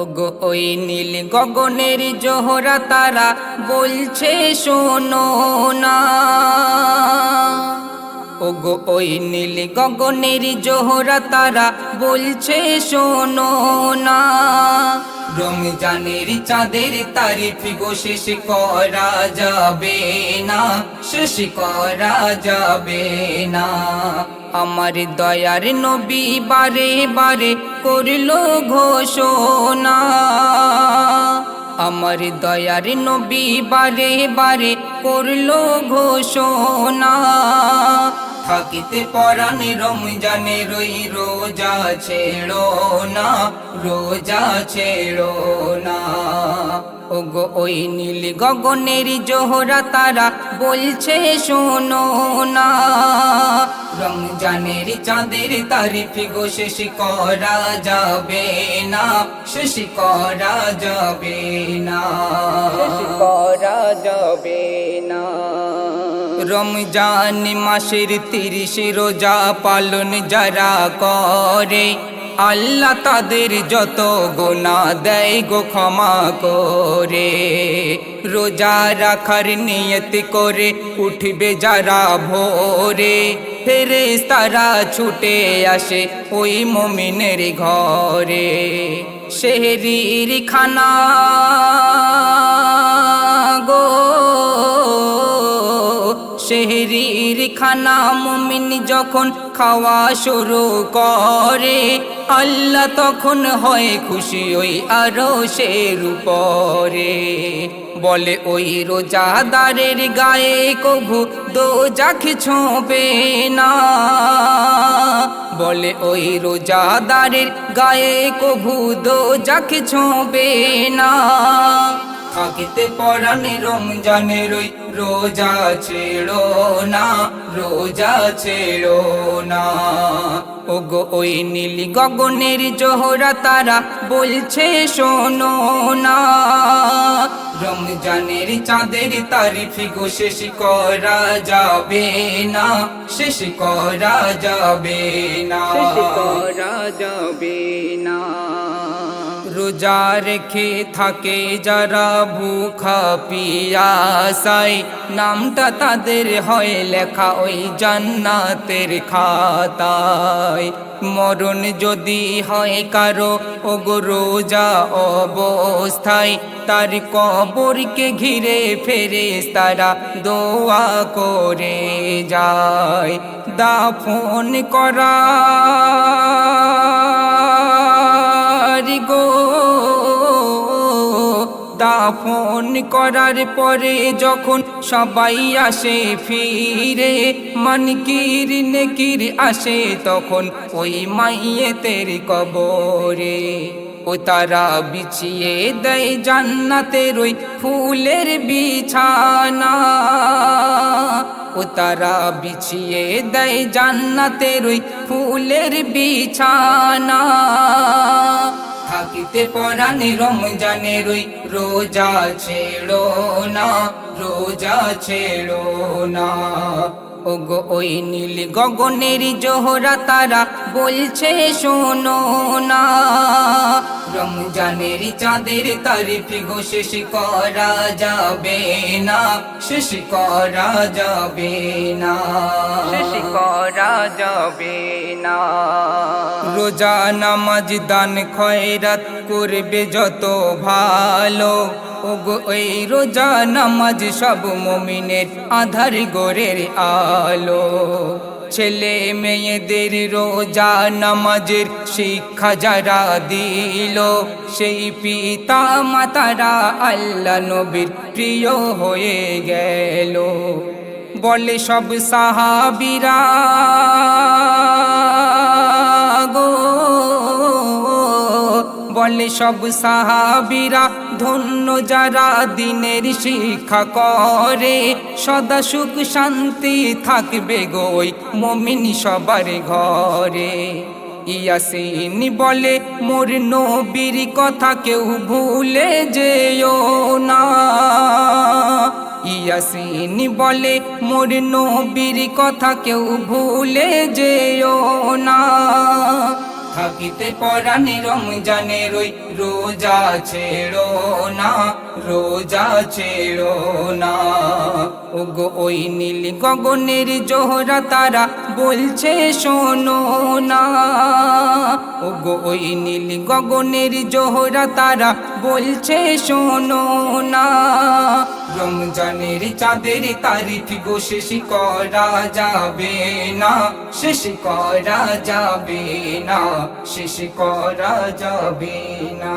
ওগো, ওই নীল গগনের জোহরা তারা বলছে, শোনো না। ওগো, ওই নীল গগনের জোহরা তারা বলছে, শোনো না। রমজানের চাঁদের তারিফ গো, শেষ করা যাবে না, শেষ করা যাবে না। আমার দয়ার নবী বারে বারে করল ঘোষণা। আমার দয়ার নবী বারে বারে করল ঘোষণা। থাকিতে পরাণে রমজানে রই রোজা ছেড়ো না, রোজা ছেড়ো না। ওগো ওই নীল গগনের জোহরা তারা বলছে শোনো না। রমজানের চাঁদের তারিফ গো শেষ করা যাবে না শেষ করা যাবে না। শেষ করা যাবে না। রমজান মাসের তিরিশ রোজা পালন যারা করে আল্লাহ তাদের যত গোনা দেয় গো ক্ষমা করে। রোজা রাখার নিয়ত করে উঠবে যারা ভোরে। ফেরে তারা ছুটে আসে ওই মমিনের ঘরে। শেহরির খানা গো শেহরির খানা মুমিন যখন খাওয়া শুরু করে, আল্লাহ তখন হয় খুশি ওই আরও শের উপরে। বলে ওই রোজাদারের গায়ে কভু দো যাখ ছোঁবে না। বলে ওই রোজাদারের গায়ে কভু দো যাখ ছোঁবে না। থাকিতে পরাণে রমজানের ওই রোজা ছেড়ো না, রোজা ছেড়ো না। ওগো ওই নীল গগনের জোহরা তারা বলছে, শোনো না। রমজানের চাঁদের তারিফ গো, শেষ করা যাবে না, শেষ করা যাবে না। শেষ করা যাবে না। রোজা রেখে থাকে যারা ভুখা পিয়াসাই নামটা তাদের হয় লেখা ওই জান্নাতের খাতায়। মরণ যদি হয় কারও, ওগো রোজা অবস্থায়, তার কবরকে ঘিরে ফেরে তারা দোয়া করে যায়। দাফন করা দাফন করার পরে যখন সবাই আসে ফিরে, মানকির নেকির আসে তখন ওই মাইয়েতের কবরে। ও তারা বিছিয়ে দেয় জান্নাতের ওই ফুলের বিছানা। ও তারা বিছিয়ে দেয় জান্নাতের ওই ফুলের বিছানা। থাকিতে পরাণে রমজানের ওই রোজা ছেড়ো না, রোজা ছেড়ো না। ওগো ওই নীল গগনের জোহরা তারা বলছে, শোনো না। রমজানের চাঁদের তারিফ গো শেষ করা যাবে না শেষ করা যাবে না। শেষ করা যাবে না। রোজা নামাজ দান খয়রাত করবে যত ভালো। ওগো ওই রোজা নামাজ সব মমিনের আধার গোরের আলো। ছেলে মেয়েদের রোজা নামাজের শিক্ষা যারা দিল, সেই পিতা মাতারা আল্লাহ নবীর প্রিয় হয়ে গেল। বলে সব সাহাবিরা বলে সব সাহাবিরা, ধন্য যারা দিনের শিক্ষা করে। সদা সুখ শান্তি থাকবে গই মমিনী সবার ঘরে। ইয়াসিন বলে, মোর নবীর কথা কেউ ভুলে যেও না। ইয়াসিন বলে, মোর নবীর কথা কেউ ভুলে যেও না। থাকিতে পরাণে রমজানের ওই রোজা ছেড়ো না, রোজা ছেড়ো না। ওগো ওই নীল গগনের জোহরা তারা বলছে, শোনো না। ওগো ওই নীল গগনের জোহরা তারা বলছে, শোনো না। রমজানের চাঁদের তারিখ গো, শেষ করা যাবে না, শেষ করা যাবে না, শেষ করা যাবে না।